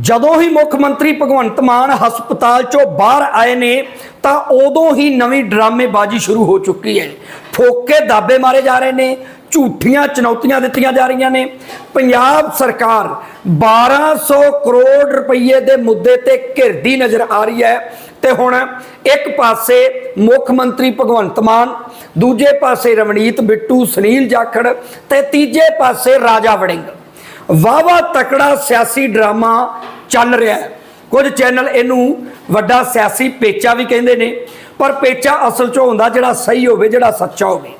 ਜਦੋਂ ਹੀ ਮੁੱਖ ਮੰਤਰੀ ਭਗਵੰਤ ਮਾਨ ਹਸਪਤਾਲ ਚੋਂ ਬਾਹਰ ਆਏ ਨੇ, ਤਾਂ ਉਦੋਂ ਹੀ ਨਵੀਂ ਡਰਾਮੇਬਾਜ਼ੀ ਸ਼ੁਰੂ ਹੋ ਚੁੱਕੀ ਹੈ। ਠੋਕੇ ਦਾਬੇ ਮਾਰੇ ਜਾ ਰਹੇ ਨੇ, ਝੂਠੀਆਂ ਚੁਣੌਤੀਆਂ ਦਿੱਤੀਆਂ ਜਾ ਰਹੀਆਂ ਨੇ। ਪੰਜਾਬ ਸਰਕਾਰ 1200 ਕਰੋੜ ਰੁਪਏ ਦੇ ਮੁੱਦੇ ਤੇ ਘਿਰਦੀ ਨਜ਼ਰ ਆ ਰਹੀ ਹੈ। ਤੇ ਹੁਣ ਇੱਕ ਪਾਸੇ ਮੁੱਖ ਮੰਤਰੀ ਭਗਵੰਤ ਮਾਨ, ਦੂਜੇ ਪਾਸੇ ਰਵਨੀਤ ਬਿੱਟੂ, ਸੁਨੀਲ ਜਾਖੜ ਤੇ ਤੀਜੇ ਪਾਸੇ ਰਾਜਾ ਵੜਿੰਗ। ਵਾਵਾ ਤਕੜਾ ਸਿਆਸੀ ਡਰਾਮਾ ਚੱਲ ਰਿਹਾ ਹੈ। ਕੁਝ ਚੈਨਲ ਇਹਨੂੰ ਵੱਡਾ ਸਿਆਸੀ ਪੇਚਾ ਵੀ ਕਹਿੰਦੇ ਨੇ, ਪਰ ਪੇਚਾ ਅਸਲ 'ਚ ਹੁੰਦਾ ਜਿਹੜਾ ਸਹੀ ਹੋਵੇ, ਜਿਹੜਾ ਸੱਚਾ ਹੋਵੇ।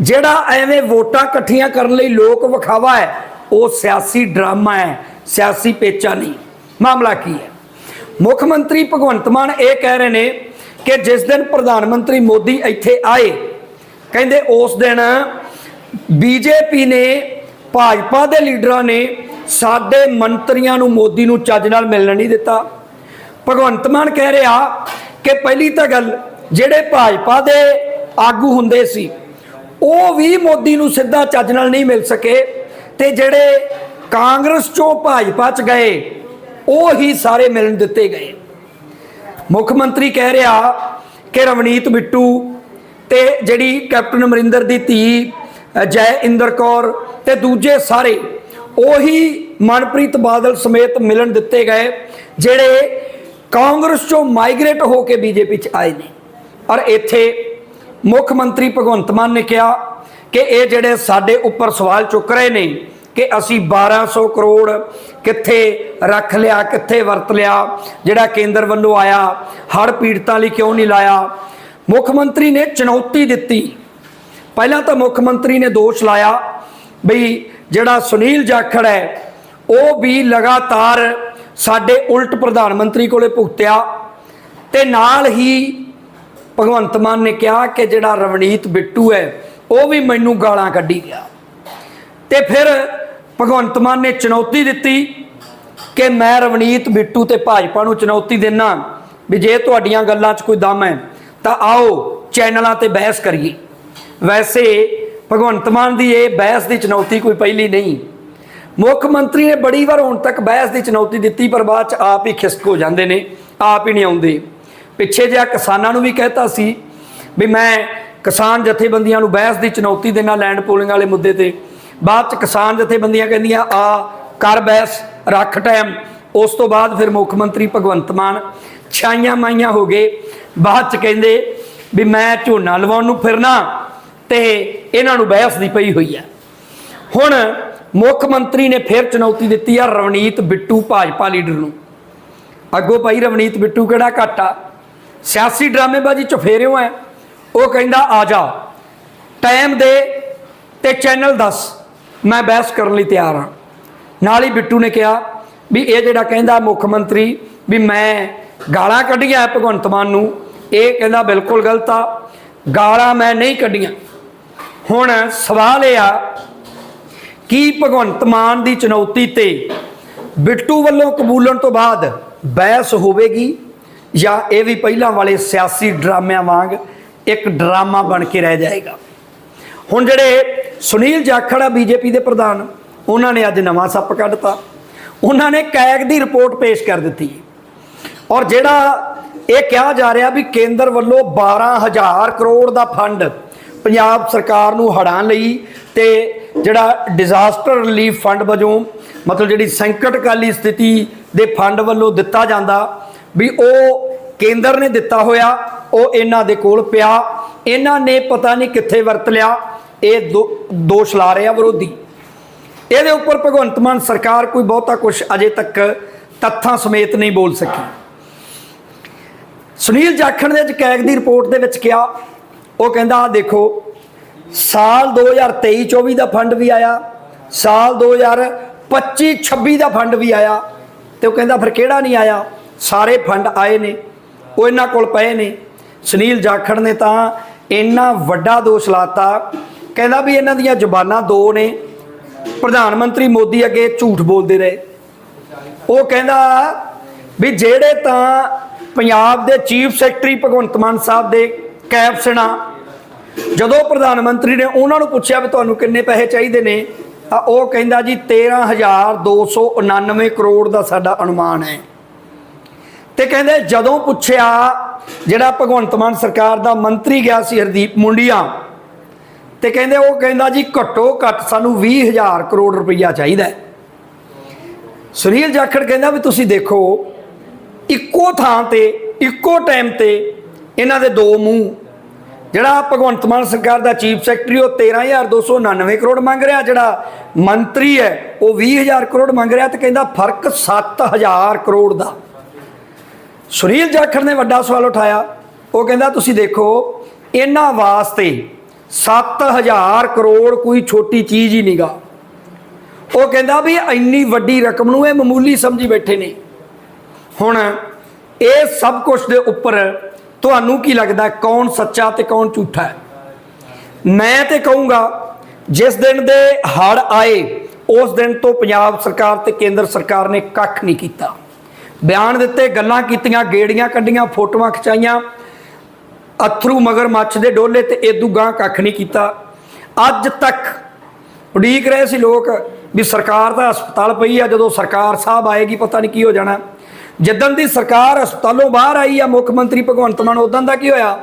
ਜਿਹੜਾ ਐਵੇਂ ਵੋਟਾਂ ਇਕੱਠੀਆਂ ਕਰਨ ਲਈ ਲੋਕ ਵਿਖਾਵਾ ਹੈ, ਉਹ ਸਿਆਸੀ ਡਰਾਮਾ ਹੈ, ਸਿਆਸੀ ਪੇਚਾ ਨਹੀਂ। ਮਾਮਲਾ ਕੀ ਹੈ? ਮੁੱਖ ਮੰਤਰੀ ਭਗਵੰਤ ਮਾਨ ਇਹ ਕਹਿ ਰਹੇ ਨੇ ਕਿ ਜਿਸ ਦਿਨ ਪ੍ਰਧਾਨ ਮੰਤਰੀ ਮੋਦੀ ਇੱਥੇ ਆਏ, ਕਹਿੰਦੇ ਉਸ ਦਿਨ ਬੀਜੇਪੀ ਨੇ ਭਾਜਪਾ ਦੇ ਲੀਡਰਾਂ ਨੇ ਸਾਡੇ ਮੰਤਰੀਆਂ ਨੂੰ ਮੋਦੀ ਨੂੰ ਚੱਜ ਨਾਲ ਮਿਲਣ ਨਹੀਂ ਦਿੱਤਾ। ਭਗਵੰਤ ਮਾਨ ਕਹਿ ਰਿਹਾ ਕਿ ਪਹਿਲੀ ਤਾਂ ਗੱਲ ਜਿਹੜੇ ਭਾਜਪਾ ਦੇ ਆਗੂ ਹੁੰਦੇ ਸੀ, ਉਹ ਵੀ ਮੋਦੀ ਨੂੰ ਸਿੱਧਾ ਚੱਜ ਨਾਲ ਨਹੀਂ ਮਿਲ ਸਕੇ ਤੇ ਜਿਹੜੇ ਕਾਂਗਰਸ ਚੋਂ ਭਾਜਪਾ ਚ ਗਏ, ਉਹ ਹੀ ਸਾਰੇ ਮਿਲਣ ਦਿੱਤੇ ਗਏ। ਮੁੱਖ ਮੰਤਰੀ ਕਹਿ ਰਿਹਾ ਕਿ ਰਵਨੀਤ ਬਿੱਟੂ ਤੇ ਜਿਹੜੀ ਕੈਪਟਨ ਅਮਰਿੰਦਰ ਦੀ ਧੀ ਜੈ ਇੰਦਰ ਕੌਰ ਤੇ ਦੂਜੇ ਸਾਰੇ ਉਹੀ ਮਨਪ੍ਰੀਤ ਬਾਦਲ ਸਮੇਤ ਮਿਲਣ ਦਿੱਤੇ ਗਏ, ਜਿਹੜੇ ਕਾਂਗਰਸ ਚੋਂ ਮਾਈਗ੍ਰੇਟ ਹੋ ਕੇ ਬੀਜੇਪੀ ਚ ਆਏ ਨੇ। ਔਰ ਇੱਥੇ ਮੁੱਖ ਮੰਤਰੀ ਭਗਵੰਤ ਮਾਨ ਨੇ ਕਿਹਾ ਕਿ ਇਹ ਜਿਹੜੇ ਸਾਡੇ ਉੱਪਰ ਸਵਾਲ ਚੁੱਕ ਰਹੇ ਨੇ ਕਿ ਅਸੀਂ 1200 ਕਰੋੜ ਕਿੱਥੇ ਰੱਖ ਲਿਆ, ਕਿੱਥੇ ਵਰਤ ਲਿਆ, ਜਿਹੜਾ ਕੇਂਦਰ ਵੱਲੋਂ ਆਇਆ ਹੜ ਪੀੜਤਾਂ ਲਈ ਕਿਉਂ ਨਹੀਂ ਲਾਇਆ? ਮੁੱਖ ਮੰਤਰੀ ਨੇ ਚੁਣੌਤੀ ਦਿੱਤੀ ਪਹਿਲਾਂ ਤਾਂ ਮੁੱਖ ਮੰਤਰੀ ਨੇ ਦੋਸ਼ ਲਾਇਆ ਬਈ ਜਿਹੜਾ ਸੁਨੀਲ ਜਾਖੜ ਹੈ, ਉਹ ਵੀ ਲਗਾਤਾਰ ਸਾਡੇ ਉਲਟ ਪ੍ਰਧਾਨ ਮੰਤਰੀ ਕੋਲੇ ਭੁਗਤਿਆ ਤੇ ਨਾਲ ਹੀ ਭਗਵੰਤ ਮਾਨ ਨੇ ਕਿਹਾ ਕਿ ਜਿਹੜਾ ਰਵਨੀਤ ਬਿੱਟੂ ਹੈ, ਉਹ ਵੀ ਮੈਨੂੰ ਗਾਲਾਂ ਕੱਢੀ ਗਿਆ। ਤੇ ਫਿਰ ਭਗਵੰਤ ਮਾਨ ਨੇ ਚੁਣੌਤੀ ਦਿੱਤੀ ਕਿ ਮੈਂ ਰਵਨੀਤ ਬਿੱਟੂ ਤੇ ਭਾਜਪਾ ਨੂੰ ਚੁਣੌਤੀ ਦਿੰਨਾ ਵੀ ਜੇ ਤੁਹਾਡੀਆਂ ਗੱਲਾਂ 'ਚ ਕੋਈ ਦਮ ਹੈ, ਤਾਂ ਆਓ ਚੈਨਲਾਂ ਤੇ ਬਹਿਸ ਕਰੀਏ। ਵੈਸੇ ਭਗਵੰਤ ਮਾਨ ਦੀ ਇਹ ਬਹਿਸ ਦੀ ਚੁਣੌਤੀ ਕੋਈ ਪਹਿਲੀ ਨਹੀਂ। ਮੁੱਖ ਮੰਤਰੀ ਨੇ ਬੜੀ ਵਾਰ ਹੁਣ ਤੱਕ ਬਹਿਸ ਦੀ ਚੁਣੌਤੀ ਦਿੱਤੀ, ਪਰ ਬਾਅਦ 'ਚ ਆਪ ਹੀ ਖਿਸਕ ਹੋ ਜਾਂਦੇ ਨੇ, ਆਪ ਹੀ ਨਹੀਂ ਆਉਂਦੇ। ਪਿੱਛੇ ਜਿਹਾ ਕਿਸਾਨਾਂ ਨੂੰ ਵੀ ਕਹਿਤਾ ਸੀ ਵੀ ਮੈਂ ਕਿਸਾਨ ਜਥੇਬੰਦੀਆਂ ਨੂੰ ਬਹਿਸ ਦੀ ਚੁਣੌਤੀ ਦੇਣਾ ਲੈਂਡ ਪੋਲਿੰਗ ਵਾਲੇ ਮੁੱਦੇ ਤੇ। ਬਾਅਦ ਚ ਕਿਸਾਨ ਜਥੇਬੰਦੀਆਂ ਕਹਿੰਦੀਆਂ, ਆ, ਕਰ ਬਹਿਸ, ਰੱਖ ਟਾਈਮ। ਉਸ ਤੋਂ ਬਾਅਦ ਫਿਰ ਮੁੱਖ ਮੰਤਰੀ ਭਗਵੰਤ ਮਾਨ ਛਾਈਆਂ ਮਾਈਆਂ ਹੋ ਗਏ। ਬਾਅਦ ਚ ਕਹਿੰਦੇ ਵੀ ਮੈਂ ਝੋਨਾ ਲਵਾਉਣ ਨੂੰ ਫਿਰਨਾ। ਤੇ ਇਹਨਾਂ ਨੂੰ ਬਹਿਸ ਦੀ ਪਈ ਹੋਈ ਹੈ। ਹੁਣ ਮੁੱਖ ਮੰਤਰੀ ਨੇ ਫਿਰ ਚੁਣੌਤੀ ਦਿੱਤੀ ਆ ਰਵਨੀਤ ਬਿੱਟੂ, ਭਾਜਪਾ ਲੀਡਰ ਨੂੰ। ਅੱਗੋਂ ਭਾਈ ਰਵਨੀਤ ਬਿੱਟੂ ਕਿਹੜਾ ਘਾਟਾ ਸਿਆਸੀ ਡਰਾਮੇਬਾਜ਼ੀ ਚ ਫੇਰਿਓ ਐ। ਉਹ ਕਹਿੰਦਾ, ਆ ਜਾ, ਟਾਈਮ ਦੇ ਤੇ ਚੈਨਲ ਦੱਸ, ਮੈਂ ਬਹਿਸ ਕਰਨ ਲਈ ਤਿਆਰ ਹਾਂ। ਨਾਲ ਹੀ ਬਿੱਟੂ ਨੇ ਕਿਹਾ ਵੀ ਇਹ ਜਿਹੜਾ ਕਹਿੰਦਾ ਮੁੱਖ ਮੰਤਰੀ ਵੀ ਮੈਂ ਗਾਲਾਂ ਕੱਢੀਆਂ ਭਗਵੰਤ ਮਾਨ ਨੂੰ, ਇਹ ਕਹਿੰਦਾ ਬਿਲਕੁਲ ਗਲਤ ਆ। ਗਾਲਾਂ ਮੈਂ ਨਹੀਂ ਕੱਢੀਆਂ। ਹੁਣ ਸਵਾਲ ਇਹ ਆ, ਕੀ ਭਗਵੰਤ ਮਾਨ ਦੀ ਚੁਣੌਤੀ ਤੇ ਬਿੱਟੂ ਵੱਲੋਂ ਕਬੂਲਣ ਤੋਂ ਬਾਅਦ ਬਹਿਸ ਹੋਵੇਗੀ? ਜਾਂ ਇਹ ਵੀ ਪਹਿਲਾਂ ਵਾਲੇ ਸਿਆਸੀ ਡਰਾਮਿਆਂ ਵਾਂਗ ਇੱਕ ਡਰਾਮਾ ਬਣ ਕੇ ਰਹਿ ਜਾਏਗਾ? ਹੁਣ ਜਿਹੜੇ ਸੁਨੀਲ ਜਾਖੜ ਆ ਬੀਜੇਪੀ ਦੇ ਪ੍ਰਧਾਨ, ਉਹਨਾਂ ਨੇ ਅੱਜ ਨਵਾਂ ਸੱਪ ਕੱਢਤਾ ਉਹਨਾਂ ਨੇ ਕੈਗ ਦੀ ਰਿਪੋਰਟ ਪੇਸ਼ ਕਰ ਦਿੱਤੀ। ਔਰ ਜਿਹੜਾ ਇਹ ਕਿਹਾ ਜਾ ਰਿਹਾ ਵੀ ਕੇਂਦਰ ਵੱਲੋਂ 12000 ਕਰੋੜ ਦਾ ਫੰਡ ਪੰਜਾਬ ਸਰਕਾਰ ਨੂੰ ਹੜਾਂ ਲਈ ਤੇ ਜਿਹੜਾ ਡਿਜ਼ਾਸਟਰ ਰਿਲੀਫ ਫੰਡ ਵਜੋਂ, ਮਤਲਬ ਜਿਹੜੀ ਸੰਕਟਕਾਲੀ ਸਥਿਤੀ ਦੇ ਫੰਡ ਵੱਲੋਂ ਦਿੱਤਾ ਜਾਂਦਾ, ਵੀ ਉਹ ਕੇਂਦਰ ਨੇ ਦਿੱਤਾ ਹੋਇਆ, ਉਹ ਇਹਨਾਂ ਦੇ ਕੋਲ ਪਿਆ। ਇਹਨਾਂ ਨੇ ਪਤਾ ਨਹੀਂ ਕਿੱਥੇ ਵਰਤ ਲਿਆ, ਇਹ ਦੋ- ਦੋਸ਼ ਲਾ ਰਿਹਾ ਵਿਰੋਧੀ। ਇਹਦੇ ਉੱਪਰ ਭਗਵੰਤ ਮਾਨ ਸਰਕਾਰ ਕੋਈ ਬਹੁਤਾ ਕੁਝ ਅਜੇ ਤੱਕ ਤੱਥਾਂ ਸਮੇਤ ਨਹੀਂ ਬੋਲ ਸਕੀ। ਸੁਨੀਲ ਜਾਖੜ ਨੇ ਅੱਜ ਕੈਗ ਦੀ ਰਿਪੋਰਟ ਦੇ ਵਿੱਚ ਕਿਹਾ ਉਹ ਕਹਿੰਦਾ ਆ ਦੇਖੋ, ਸਾਲ 2023-24 ਦਾ ਫੰਡ ਵੀ ਆਇਆ, ਸਾਲ 2025-26 ਦਾ ਫੰਡ ਵੀ ਆਇਆ, ਤੇ ਉਹ ਕਹਿੰਦਾ, ਫਿਰ ਕਿਹੜਾ ਨਹੀਂ ਆਇਆ? ਸਾਰੇ ਫੰਡ ਆਏ ਨੇ, ਉਹ ਇਹਨਾਂ ਕੋਲ ਪਏ ਨੇ। ਸੁਨੀਲ ਜਾਖੜ ਨੇ ਤਾਂ ਇੰਨਾ ਵੱਡਾ ਦੋਸ਼ ਲਾਤਾ, ਕਹਿੰਦਾ ਵੀ ਇਹਨਾਂ ਦੀਆਂ ਜ਼ੁਬਾਨਾਂ ਦੋ ਨੇ। ਪ੍ਰਧਾਨ ਮੰਤਰੀ ਮੋਦੀ ਅੱਗੇ ਝੂਠ ਬੋਲਦੇ ਰਹੇ। ਉਹ ਕਹਿੰਦਾ ਵੀ ਜਿਹੜੇ ਤਾਂ ਪੰਜਾਬ ਦੇ ਚੀਫ ਸੈਕਟਰੀ ਭਗਵੰਤ ਮਾਨ ਸਾਹਿਬ ਦੇ ਕੈਪਸਨਾ ਜਦੋਂ ਪ੍ਰਧਾਨ ਮੰਤਰੀ ਨੇ ਉਹਨਾਂ ਨੂੰ ਪੁੱਛਿਆ ਵੀ ਤੁਹਾਨੂੰ ਕਿੰਨੇ ਪੈਸੇ ਚਾਹੀਦੇ ਨੇ, ਤਾਂ ਉਹ ਕਹਿੰਦਾ ਜੀ 13299 ਕਰੋੜ ਦਾ ਸਾਡਾ ਅਨੁਮਾਨ ਹੈ। ਤੇ ਕਹਿੰਦੇ ਜਦੋਂ ਪੁੱਛਿਆ, ਜਿਹੜਾ ਭਗਵੰਤ ਮਾਨ ਸਰਕਾਰ ਦਾ ਮੰਤਰੀ ਗਿਆ ਸੀ ਹਰਦੀਪ ਮੁੰਡੀਆਂ, ਤੇ ਕਹਿੰਦੇ ਉਹ ਕਹਿੰਦਾ ਜੀ, ਘੱਟੋ ਘੱਟ ਸਾਨੂੰ 20000 ਕਰੋੜ ਰੁਪਈਆ ਚਾਹੀਦਾ ਹੈ। ਸੁਨੀਲ ਜਾਖੜ ਕਹਿੰਦਾ ਵੀ ਤੁਸੀਂ ਦੇਖੋ, ਇੱਕੋ ਥਾਂ ਤੇ, ਇੱਕੋ ਟਾਈਮ ਤੇ ਇਹਨਾਂ ਦੇ ਦੋ ਮੂੰਹ ਜਿਹੜਾ ਭਗਵੰਤ ਮਾਨ ਸਰਕਾਰ ਦਾ ਚੀਫ ਸੈਕਟਰੀ, ਉਹ 13299 ਕਰੋੜ ਮੰਗ ਰਿਹਾ। ਜਿਹੜਾ ਮੰਤਰੀ ਹੈ, ਉਹ 20000 ਕਰੋੜ ਮੰਗ ਰਿਹਾ ਤੇ ਕਹਿੰਦਾ ਫ਼ਰਕ 7000 ਕਰੋੜ ਦਾ। ਸੁਨੀਲ ਜਾਖੜ ਨੇ ਵੱਡਾ ਸਵਾਲ ਉਠਾਇਆ। ਉਹ ਕਹਿੰਦਾ, ਤੁਸੀਂ ਦੇਖੋ, ਇਹਨਾਂ ਵਾਸਤੇ 7000 ਕਰੋੜ ਕੋਈ ਛੋਟੀ ਚੀਜ਼ ਹੀ ਨਹੀਂਗਾ ਉਹ ਕਹਿੰਦਾ ਵੀ ਇੰਨੀ ਵੱਡੀ ਰਕਮ ਨੂੰ ਇਹ ਮਾਮੂਲੀ ਸਮਝੀ ਬੈਠੇ ਨੇ। ਹੁਣ ਇਹ ਸਭ ਕੁਝ ਦੇ ਉੱਪਰ ਤੁਹਾਨੂੰ ਕੀ ਲੱਗਦਾ ਕੌਣ ਸੱਚਾ ਤੇ ਕੌਣ ਝੂਠਾ ਹੈ? ਮੈਂ ਤੇ ਕਹੂੰਗਾ, ਜਿਸ ਦਿਨ ਦੇ ਹੜ ਆਏ, ਉਸ ਦਿਨ ਤੋਂ ਪੰਜਾਬ ਸਰਕਾਰ ਤੇ ਕੇਂਦਰ ਸਰਕਾਰ ਨੇ ਕੱਖ ਨਹੀਂ ਕੀਤਾ। ਬਿਆਨ ਦਿੱਤੇ, ਗੱਲਾਂ ਕੀਤੀਆਂ, ਗੇੜੀਆਂ ਕੱਢੀਆਂ, ਫੋਟੋਆਂ ਖਿਚਾਈਆਂ, ਅਥਰੂ ਮਗਰ ਮੱਛ ਦੇ ਡੋਲੇ ਤੇ ਏਦੂ ਗਾਂ ਕੱਖ ਨਹੀਂ ਕੀਤਾ। ਅੱਜ ਤੱਕ ਉਡੀਕ ਰਹੇ ਸੀ ਲੋਕ ਵੀ ਸਰਕਾਰ ਦਾ ਹਸਪਤਾਲ ਪਈ ਆ, ਜਦੋਂ ਸਰਕਾਰ ਸਾਹਿਬ ਆਏਗੀ, ਪਤਾ ਨਹੀਂ ਕੀ ਹੋ ਜਾਣਾ। ਜਿੱਦਣ ਦੀ ਸਰਕਾਰ ਹਸਪਤਾਲੋਂ ਬਾਹਰ ਆਈ ਆ, ਮੁੱਖ ਮੰਤਰੀ ਭਗਵੰਤ ਮਾਨ ਉਦੋਂ ਦਾ ਕੀ ਹੋਇਆ?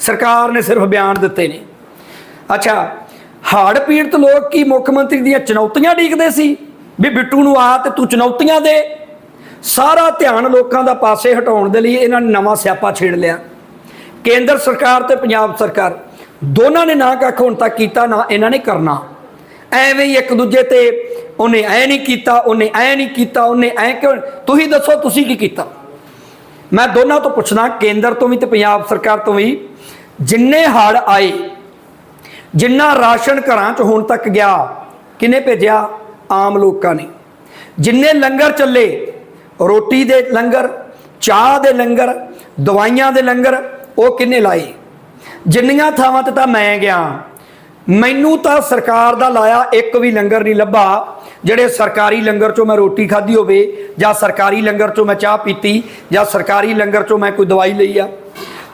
ਸਰਕਾਰ ਨੇ ਸਿਰਫ ਬਿਆਨ ਦਿੱਤੇ ਨੇ। ਅੱਛਾ, ਹਾੜ ਪੀੜਤ ਲੋਕ ਕੀ ਮੁੱਖ ਮੰਤਰੀ ਦੀਆਂ ਚੁਣੌਤੀਆਂ ਢੀਕਦੇ ਸੀ? ਵੀ ਬਿੱਟੂ ਨੂੰ ਆ ਤੇ ਤੂੰ ਚੁਣੌਤੀਆਂ ਦੇ। ਸਾਰਾ ਧਿਆਨ ਲੋਕਾਂ ਦਾ ਪਾਸੇ ਹਟਾਉਣ ਦੇ ਲਈ ਇਹਨਾਂ ਨੇ ਨਵਾਂ ਸਿਆਪਾ ਛੇੜ ਲਿਆ। ਕੇਂਦਰ ਸਰਕਾਰ ਤੇ ਪੰਜਾਬ ਸਰਕਾਰ, ਦੋਨਾਂ ਨੇ ਨਾ ਕੱਖ ਹੁਣ ਤੱਕ ਕੀਤਾ, ਨਾ ਇਹਨਾਂ ਨੇ ਕਰਨਾ। ਐਵੇਂ ਹੀ ਇੱਕ ਦੂਜੇ ਤੇ ਉਹਨੇ ਐ ਨਹੀਂ ਕੀਤਾ, ਉਹਨੇ ਐ ਨਹੀਂ ਕੀਤਾ, ਉਹਨੇ ਐ ਕਿਉਂ ਤੁਸੀਂ ਦੱਸੋ, ਤੁਸੀਂ ਕੀ ਕੀਤਾ? ਮੈਂ ਦੋਨਾਂ ਤੋਂ ਪੁੱਛਣਾ ਕੇਂਦਰ ਤੋਂ ਵੀ ਤੇ ਪੰਜਾਬ ਸਰਕਾਰ ਤੋਂ ਵੀ, ਜਿੰਨੇ ਹੜ ਆਏ, ਜਿੰਨਾ ਰਾਸ਼ਨ ਘਰਾਂ 'ਚ ਹੁਣ ਤੱਕ ਗਿਆ ਕਿਨੇ ਭੇਜਿਆ? ਆਮ ਲੋਕਾਂ ਨੇ। ਜਿੰਨੇ ਲੰਗਰ ਚੱਲੇ, ਰੋਟੀ ਦੇ ਲੰਗਰ, ਚਾਹ ਦੇ ਲੰਗਰ, ਦਵਾਈਆਂ ਦੇ ਲੰਗਰ, ਉਹ ਕਿੰਨੇ ਲਾਏ? ਜਿੰਨੀਆਂ ਥਾਵਾਂ ਤੇ ਤਾਂ ਮੈਂ ਗਿਆ ਮੈਨੂੰ ਤਾਂ ਸਰਕਾਰ ਦਾ ਲਾਇਆ ਇੱਕ ਵੀ ਲੰਗਰ ਨਹੀਂ ਲੱਭਾ। ਜਿਹੜੇ ਸਰਕਾਰੀ ਲੰਗਰ ਚੋਂ ਮੈਂ ਰੋਟੀ ਖਾਧੀ ਹੋਵੇ, ਜਾਂ ਸਰਕਾਰੀ ਲੰਗਰ ਚੋਂ ਮੈਂ ਚਾਹ ਪੀਤੀ, ਜਾਂ ਸਰਕਾਰੀ ਲੰਗਰ ਚੋਂ ਮੈਂ ਕੋਈ ਦਵਾਈ ਲਈ ਆ।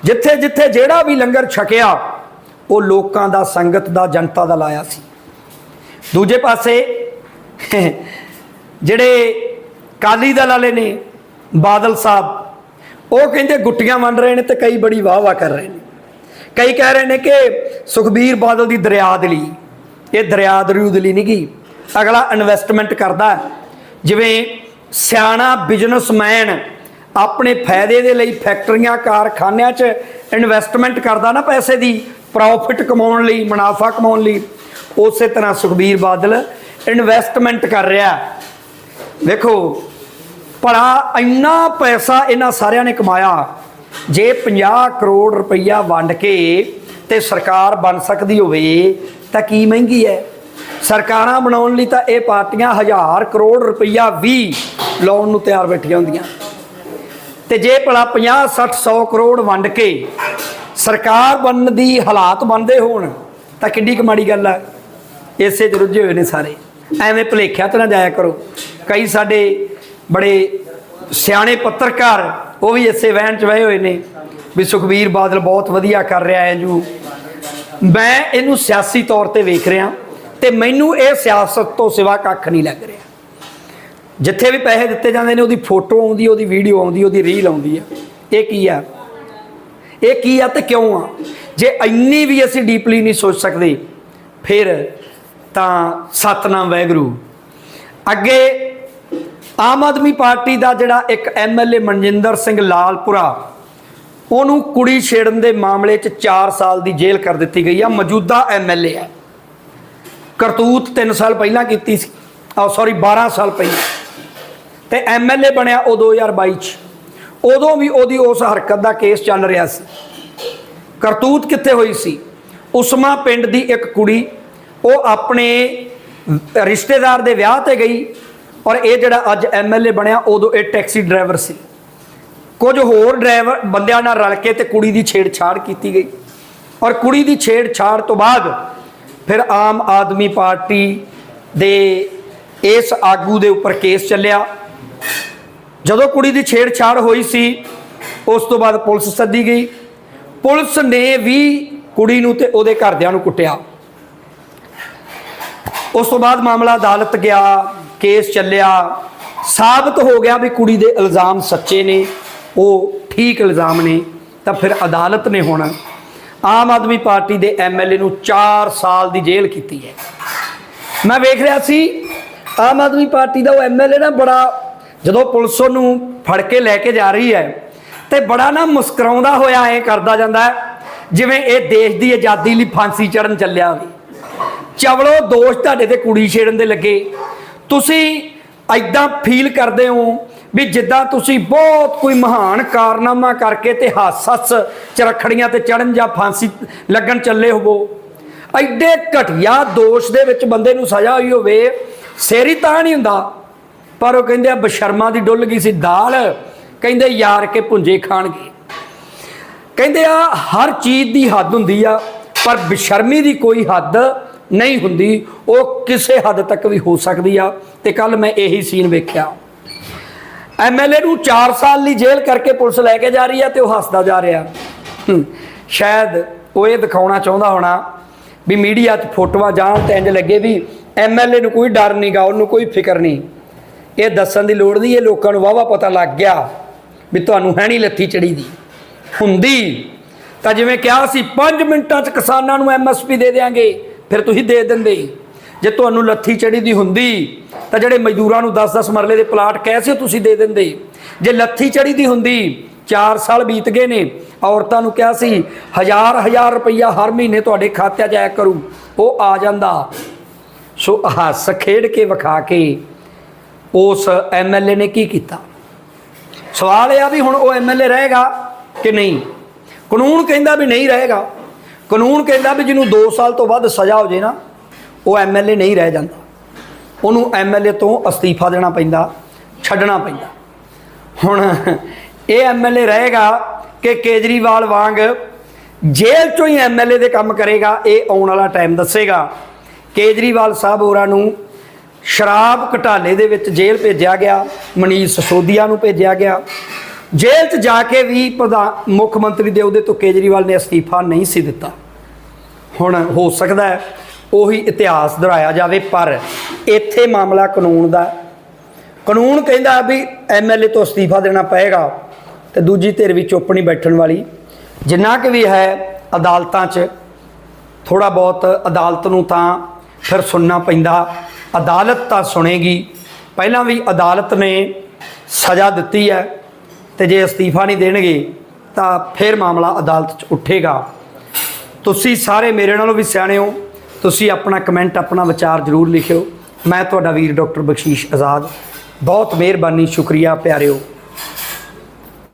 ਜਿੱਥੇ ਜਿੱਥੇ ਜਿਹੜਾ ਵੀ ਲੰਗਰ ਛਕਿਆ, ਉਹ ਲੋਕਾਂ ਦਾ, ਸੰਗਤ ਦਾ, ਜਨਤਾ ਦਾ ਲਾਇਆ ਸੀ। ਦੂਜੇ ਪਾਸੇ, ਜਿਹੜੇ ਕਾਲੀ ਦਲ ਵਾਲੇ ਨੇ, ਬਾਦਲ ਸਾਹਿਬ, ਉਹ ਕਹਿੰਦੇ ਗੁੱਟੀਆਂ ਵੰਡ ਰਹੇ ਨੇ ਤੇ ਕਈ ਬੜੀ ਵਾਹ ਵਾਹ ਕਰ ਰਹੇ ਨੇ। ਕਈ ਕਹਿ ਰਹੇ ਨੇ ਕਿ ਸੁਖਬੀਰ ਬਾਦਲ ਦੀ ਦਰਿਆ ਦਲੀ ਇਹ ਦਰਿਆ ਦਰਿਊ ਦਲੀ ਨਹੀਂ ਗਈ ਅਗਲਾ ਇਨਵੈਸਟਮੈਂਟ ਕਰਦਾ ਜਿਵੇਂ ਸਿਆਣਾ ਬਿਜ਼ਨਸਮੈਨ ਆਪਣੇ ਫਾਇਦੇ ਦੇ ਲਈ ਫੈਕਟਰੀਆਂ, ਕਾਰਖਾਨਿਆਂ 'ਚ ਇਨਵੈਸਟਮੈਂਟ ਕਰਦਾ ਨਾ ਪੈਸੇ ਦੀ ਪ੍ਰੋਫਿਟ ਕਮਾਉਣ ਲਈ, ਮੁਨਾਫਾ ਕਮਾਉਣ ਲਈ। ਉਸੇ ਤਰ੍ਹਾਂ ਸੁਖਬੀਰ ਬਾਦਲ ਇਨਵੈਸਟਮੈਂਟ ਕਰ ਰਿਹਾ ਵੇਖੋ, ਭਲਾ ਇੰਨਾ ਪੈਸਾ ਇਹਨਾਂ ਸਾਰਿਆਂ ਨੇ ਕਮਾਇਆ। ਜੇ 50 ਕਰੋੜ ਰੁਪਈਆ ਵੰਡ ਕੇ ਤੇ ਸਰਕਾਰ ਬਣ ਸਕਦੀ ਹੋਵੇ, ਤਾਂ ਕੀ ਮਹਿੰਗੀ ਹੈ? ਸਰਕਾਰਾਂ ਬਣਾਉਣ ਲਈ ਤਾਂ ਇਹ ਪਾਰਟੀਆਂ ਹਜ਼ਾਰ ਕਰੋੜ ਰੁਪਈਆ ਵੀ ਲਾਉਣ ਨੂੰ ਤਿਆਰ ਬੈਠੀਆਂ ਹੁੰਦੀਆਂ। ਤੇ ਜੇ ਭਲਾ 50 60 100 ਕਰੋੜ ਵੰਡ ਕੇ ਸਰਕਾਰ ਬਣਨ ਦੀ ਹਾਲਾਤ ਬਣਦੇ ਹੋਣ, ਤਾਂ ਕਿੱਡੀ ਕੁ ਮਾੜੀ ਗੱਲ ਆ। ਇਸੇ 'ਚ ਰੁੱਝੇ ਹੋਏ ਨੇ ਸਾਰੇ। ਐਵੇਂ ਭਲੇਖਿਆ ਤੇ ਨਾ ਜਾਇਆ ਕਰੋ। ਕਈ ਸਾਡੇ ਬੜੇ ਸਿਆਣੇ ਪੱਤਰਕਾਰ ਉਹ ਵੀ ਇਸੇ ਵਹਿਣ 'ਚ ਵਹੇ ਹੋਏ ਨੇ ਵੀ ਸੁਖਬੀਰ ਬਾਦਲ ਬਹੁਤ ਵਧੀਆ ਕਰ ਰਿਹਾ ਹੈ ਜੂ। ਮੈਂ ਇਹਨੂੰ ਸਿਆਸੀ ਤੌਰ ਤੇ ਵੇਖ ਰਿਹਾ ਤੇ ਮੈਨੂੰ ਇਹ ਸਿਆਸਤ ਤੋਂ ਸਿਵਾ ਕੱਖ ਨਹੀਂ ਲੱਗ ਰਿਹਾ। ਜਿੱਥੇ ਵੀ ਪੈਸੇ ਦਿੱਤੇ ਜਾਂਦੇ ਨੇ, ਉਹਦੀ ਫੋਟੋ ਆਉਂਦੀ, ਉਹਦੀ ਵੀਡੀਓ ਆਉਂਦੀ, ਉਹਦੀ ਰੀਲ ਆਉਂਦੀ ਆ। ਇਹ ਕੀ ਆ? ਇਹ ਕੀ ਆ ਤੇ ਕਿਉਂ ਆ? ਜੇ ਇੰਨੀ ਵੀ ਅਸੀਂ ਡੀਪਲੀ ਨਹੀਂ ਸੋਚ ਸਕਦੇ, ਫਿਰ ਤਾਂ ਸਤਨਾਮ ਵੈਗਰੂ। ਅੱਗੇ ਆਮ ਆਦਮੀ ਪਾਰਟੀ ਦਾ ਜਿਹੜਾ ਇੱਕ ਐਮਐਲਏ ਮਨਜਿੰਦਰ ਸਿੰਘ ਲਾਲਪੁਰਾ, ਉਹਨੂੰ ਕੁੜੀ ਛੇੜਨ ਦੇ ਮਾਮਲੇ 'ਚ 4 ਸਾਲ ਦੀ ਜੇਲ੍ਹ ਕਰ ਦਿੱਤੀ ਗਈ ਆ, ਮੌਜੂਦਾ ਐਮਐਲਏ ਹੈ ਕਰਤੂਤ 3 ਸਾਲ ਪਹਿਲਾਂ ਕੀਤੀ ਸੀ। ਆ ਸੌਰੀ 12 ਸਾਲ ਪਹਿਲਾਂ। ਤੇ ਐਮਐਲਏ ਬਣਿਆ ਉਹ 2022 ਚ। ਉਦੋਂ ਵੀ ਉਹਦੀ ਉਸ ਹਰਕਤ ਦਾ ਕੇਸ ਚੱਲ ਰਿਹਾ ਸੀ। ਕਰਤੂਤ ਕਿੱਥੇ ਹੋਈ ਸੀ? ਉਸਮਾ ਪਿੰਡ ਦੀ ਇੱਕ ਕੁੜੀ, ਉਹ ਆਪਣੇ ਰਿਸ਼ਤੇਦਾਰ ਦੇ ਵਿਆਹ ਤੇ ਗਈ। ਔਰ ਇਹ ਜਿਹੜਾ ਅੱਜ ਐਮਐਲਏ ਬਣਿਆ, ਉਦੋਂ ਇਹ ਟੈਕਸੀ ਡਰਾਈਵਰ ਸੀ। ਕੁਝ ਹੋਰ ਡਰਾਈਵਰ ਬੰਦਿਆਂ ਨਾਲ ਰਲ ਕੇ ਤੇ ਕੁੜੀ ਦੀ ਛੇੜਛਾੜ ਕੀਤੀ ਗਈ। ਔਰ ਕੁੜੀ ਦੀ ਛੇੜਛਾੜ ਤੋਂ ਬਾਅਦ ਫਿਰ ਆਮ ਆਦਮੀ ਪਾਰਟੀ ਦੇ ਇਸ ਆਗੂ ਦੇ ਉੱਪਰ ਕੇਸ ਚੱਲਿਆ। ਜਦੋਂ ਕੁੜੀ ਦੀ ਛੇੜਛਾੜ ਹੋਈ ਸੀ, ਉਸ ਤੋਂ ਬਾਅਦ ਪੁਲਿਸ ਸੱਦੀ ਗਈ। ਪੁਲਿਸ ਨੇ ਵੀ ਕੁੜੀ ਨੂੰ ਤੇ ਉਹਦੇ ਘਰਦਿਆਂ ਨੂੰ ਕੁੱਟਿਆ। ਉਸ ਤੋਂ ਬਾਅਦ ਮਾਮਲਾ ਅਦਾਲਤ ਗਿਆ। ਕੇਸ ਚੱਲਿਆ। ਸਾਬਤ ਹੋ ਗਿਆ ਵੀ ਕੁੜੀ ਦੇ ਇਲਜ਼ਾਮ ਸੱਚੇ ਨੇ, ਉਹ ਠੀਕ ਇਲਜ਼ਾਮ ਨੇ, ਤਾਂ ਫਿਰ ਅਦਾਲਤ ਨੇ ਹੁਣ ਆਮ ਆਦਮੀ ਪਾਰਟੀ ਦੇ ਐਮਐਲਏ ਨੂੰ 4 ਸਾਲ ਦੀ ਜੇਲ੍ਹ ਕੀਤੀ ਹੈ। ਮੈਂ ਵੇਖ ਰਿਹਾ ਸੀ, ਆਮ ਆਦਮੀ ਪਾਰਟੀ ਦਾ ਉਹ ਐਮਐਲਏ ਨਾ ਬੜਾ, ਜਦੋਂ ਪੁਲਿਸ ਉਹਨੂੰ ਫੜ ਕੇ ਲੈ ਕੇ ਜਾ ਰਹੀ ਹੈ, ਤੇ ਬੜਾ ਨਾ ਮੁਸਕਰਾਉਂਦਾ ਹੋਇਆ ਐ ਕਰਦਾ ਜਾਂਦਾ ਜਿਵੇਂ ਇਹ ਦੇਸ਼ ਦੀ ਆਜ਼ਾਦੀ ਲਈ ਫਾਂਸੀ ਚੜਨ ਚੱਲਿਆ ਹੋਵੇ। ਚਵਲੋ ਦੋਸ਼ ਤੁਹਾਡੇ ਤੇ ਕੁੜੀ ਛੇੜਨ ਦੇ ਲੱਗੇ। ਤੁਸੀਂ ਐਦਾਂ ਫੀਲ ਕਰਦੇ ਹੋ ਵੀ ਜਿੱਦਾਂ ਤੁਸੀਂ ਬਹੁਤ ਕੋਈ ਮਹਾਨ ਕਾਰਨਾਮਾ ਕਰਕੇ ਤੇ ਹਾਸਸ ਚਰਖੜੀਆਂ ਤੇ ਚੜਨ ਜਾਂ ਫਾਂਸੀ ਲੱਗਣ ਚੱਲੇ ਹੋਵੋ ਐਡੇ ਘਟੀਆ ਦੋਸ਼ ਦੇ ਵਿੱਚ ਬੰਦੇ ਨੂੰ ਸਜ਼ਾ ਹੋਈ ਹੋਵੇ, ਸੇਰੀ ਤਾਂ ਨਹੀਂ ਹੁੰਦਾ। ਪਰ ਉਹ ਕਹਿੰਦੇ ਆ, ਬਸ਼ਰਮਾ ਦੀ ਡੁੱਲ ਗਈ ਸੀ ਦਾਲ, ਕਹਿੰਦੇ ਯਾਰ ਕੇ ਪੁੰਜੇ ਖਾਣਗੇ। ਕਹਿੰਦੇ ਆ, ਹਰ ਚੀਜ਼ ਦੀ ਹੱਦ ਹੁੰਦੀ ਆ, ਪਰ ਬੇਸ਼ਰਮੀ ਦੀ ਕੋਈ ਹੱਦ ਨਹੀਂ ਹੁੰਦੀ, ਉਹ ਕਿਸੇ ਹੱਦ ਤੱਕ ਵੀ ਹੋ ਸਕਦੀ ਆ। ਤੇ ਕੱਲ ਮੈਂ ਇਹੀ ਸੀਨ ਵੇਖਿਆ। ਐਮਐਲਏ ਨੂੰ 4 ਸਾਲ ਲਈ ਜੇਲ੍ਹ ਕਰਕੇ ਪੁਲਿਸ ਲੈ ਕੇ ਜਾ ਰਹੀ ਆ ਤੇ ਉਹ ਹੱਸਦਾ ਜਾ ਰਿਹਾ। ਸ਼ਾਇਦ ਉਹ ਇਹ ਦਿਖਾਉਣਾ ਚਾਹੁੰਦਾ ਹੋਣਾ ਵੀ ਮੀਡੀਆ 'ਚ ਫੋਟੋਆਂ ਜਾਣ ਤੇ ਇੰਜ ਲੱਗੇ ਵੀ ਐਮਐਲਏ ਨੂੰ ਕੋਈ ਡਰ ਨਹੀਂਗਾ ਉਹਨੂੰ ਕੋਈ ਫਿਕਰ ਨਹੀਂ। ਇਹ ਦੱਸਣ ਦੀ ਲੋੜ ਨਹੀਂ, ਇਹ ਲੋਕਾਂ ਨੂੰ ਵਾਵਾ ਪਤਾ ਲੱਗ ਗਿਆ ਵੀ ਤੁਹਾਨੂੰ ਹੈ ਨਹੀਂ ਲੱਥੀ ਚੜੀ ਦੀ ਹੁੰਦੀ ਤਾਂ ਜਿਵੇਂ ਕਿਹਾ ਸੀ 5 ਮਿੰਟਾਂ 'ਚ ਕਿਸਾਨਾਂ ਨੂੰ ਐਮਐਸਪੀ ਦੇ ਦੇਾਂਗੇ ਫਿਰ ਤੁਸੀਂ ਦੇ ਦਿੰਦੇ। ਜੇ ਤੁਹਾਨੂੰ ਲੱਥੀ ਚੜੀ ਦੀ ਹੁੰਦੀ, ਤਾਂ ਜਿਹੜੇ ਮਜ਼ਦੂਰਾਂ ਨੂੰ 10-10 ਮਰਲੇ ਦੇ ਪਲਾਟ ਕਹਿ ਸੀ ਤੁਸੀਂ ਦੇ ਦਿੰਦੇ। ਜੇ ਲੱਥੀ ਚੜੀ ਦੀ ਹੁੰਦੀ 4 ਸਾਲ ਬੀਤ ਗਏ ਨੇ, ਔਰਤਾਂ ਨੂੰ ਕਿਹਾ ਸੀ, ਹਜ਼ਾਰ ਹਜ਼ਾਰ ਰੁਪਈਆ ਹਰ ਮਹੀਨੇ ਤੁਹਾਡੇ ਖਾਤੇ 'ਚ ਆਇਆ ਕਰੂ, ਉਹ ਆ ਜਾਂਦਾ। ਸੋ ਹੱਸ ਖੇਡ ਕੇ ਵਿਖਾ ਕੇ ਉਸ ਐਮਐਲਏ ਨੇ ਕੀ ਕੀਤਾ? ਸਵਾਲ ਇਹ ਆ ਵੀ ਹੁਣ ਉਹ ਐਮਐਲਏ ਰਹੇਗਾ ਕਿ ਨਹੀਂ? ਕਾਨੂੰਨ ਕਹਿੰਦਾ ਵੀ ਨਹੀਂ ਰਹੇਗਾ। ਕਾਨੂੰਨ ਕਹਿੰਦਾ ਵੀ ਜਿਹਨੂੰ 2 ਸਾਲ ਤੋਂ ਵੱਧ ਸਜ਼ਾ ਹੋ ਜੇ ਨਾ, ਉਹ ਐਮਐਲਏ ਨਹੀਂ ਰਹਿ ਜਾਂਦਾ। ਉਹਨੂੰ ਐਮਐਲਏ ਤੋਂ ਅਸਤੀਫਾ ਦੇਣਾ ਪੈਂਦਾ, ਛੱਡਣਾ ਪੈਂਦਾ। ਹੁਣ ਇਹ ਐਮਐਲਏ ਰਹੇਗਾ ਕਿ ਕੇਜਰੀਵਾਲ ਵਾਂਗ ਜੇਲ੍ਹ ਚੋਂ ਹੀ ਐਮਐਲਏ ਦੇ ਕੰਮ ਕਰੇਗਾ, ਇਹ ਆਉਣ ਵਾਲਾ ਟਾਈਮ ਦੱਸੇਗਾ। ਕੇਜਰੀਵਾਲ ਸਾਹਿਬ ਹੋਰਾਂ ਨੂੰ ਸ਼ਰਾਬ ਘਟਾਲੇ ਦੇ ਵਿੱਚ ਜੇਲ੍ਹ ਭੇਜਿਆ ਗਿਆ, ਮਨੀਸ਼ ਸਸੋਦੀਆ ਨੂੰ ਭੇਜਿਆ ਗਿਆ। ਜੇਲ੍ਹ 'ਚ ਜਾ ਕੇ ਵੀ ਪ੍ਰਧਾਨ ਮੁੱਖ ਮੰਤਰੀ ਦੇ ਉਹਦੇ ਤੋਂ ਕੇਜਰੀਵਾਲ ਨੇ ਅਸਤੀਫਾ ਨਹੀਂ ਸੀ ਦਿੱਤਾ। ਹੁਣ ਹੋ ਸਕਦਾ ਹੈ ਉਹੀ ਇਤਿਹਾਸ ਦੁਹਰਾਇਆ ਜਾਵੇ, ਪਰ ਇੱਥੇ ਮਾਮਲਾ ਕਾਨੂੰਨ ਦਾ ਕਾਨੂੰਨ ਕਹਿੰਦਾ ਵੀ ਐਮਐਲਏ ਤੋਂ ਅਸਤੀਫਾ ਦੇਣਾ ਪਏਗਾ ਤੇ ਦੂਜੀ ਧਿਰ ਵੀ ਚੁੱਪ ਨਹੀਂ ਬੈਠਣ ਵਾਲੀ। ਜਿੰਨਾ ਕਿ ਵੀ ਹੈ ਅਦਾਲਤਾਂ 'ਚ ਥੋੜਾ ਬਹੁਤ ਅਦਾਲਤ ਨੂੰ ਤਾਂ ਫਿਰ ਸੁਣਨਾ ਪੈਂਦਾ। ਅਦਾਲਤ ਤਾਂ ਸੁਣੇਗੀ। ਪਹਿਲਾਂ ਵੀ ਅਦਾਲਤ ਨੇ ਸਜ਼ਾ ਦਿੱਤੀ ਹੈ। ਤੇ ਜੇ ਅਸਤੀਫਾ ਨਹੀਂ ਦੇਣਗੇ, ਤਾਂ ਫਿਰ ਮਾਮਲਾ ਅਦਾਲਤ 'ਚ ਉੱਠੇਗਾ। ਤੁਸੀਂ ਸਾਰੇ ਮੇਰੇ ਨਾਲੋਂ ਵੀ ਸਿਆਣੇ ਹੋ। ਤੁਸੀਂ ਆਪਣਾ ਕਮੈਂਟ, ਆਪਣਾ ਵਿਚਾਰ ਜ਼ਰੂਰ ਲਿਖਿਓ। ਮੈਂ ਤੁਹਾਡਾ ਵੀਰ ਡਾਕਟਰ ਬਖਸ਼ੀਸ਼ ਆਜ਼ਾਦ। ਬਹੁਤ ਮਿਹਰਬਾਨੀ, ਸ਼ੁਕਰੀਆ ਪਿਆਰਿਓ।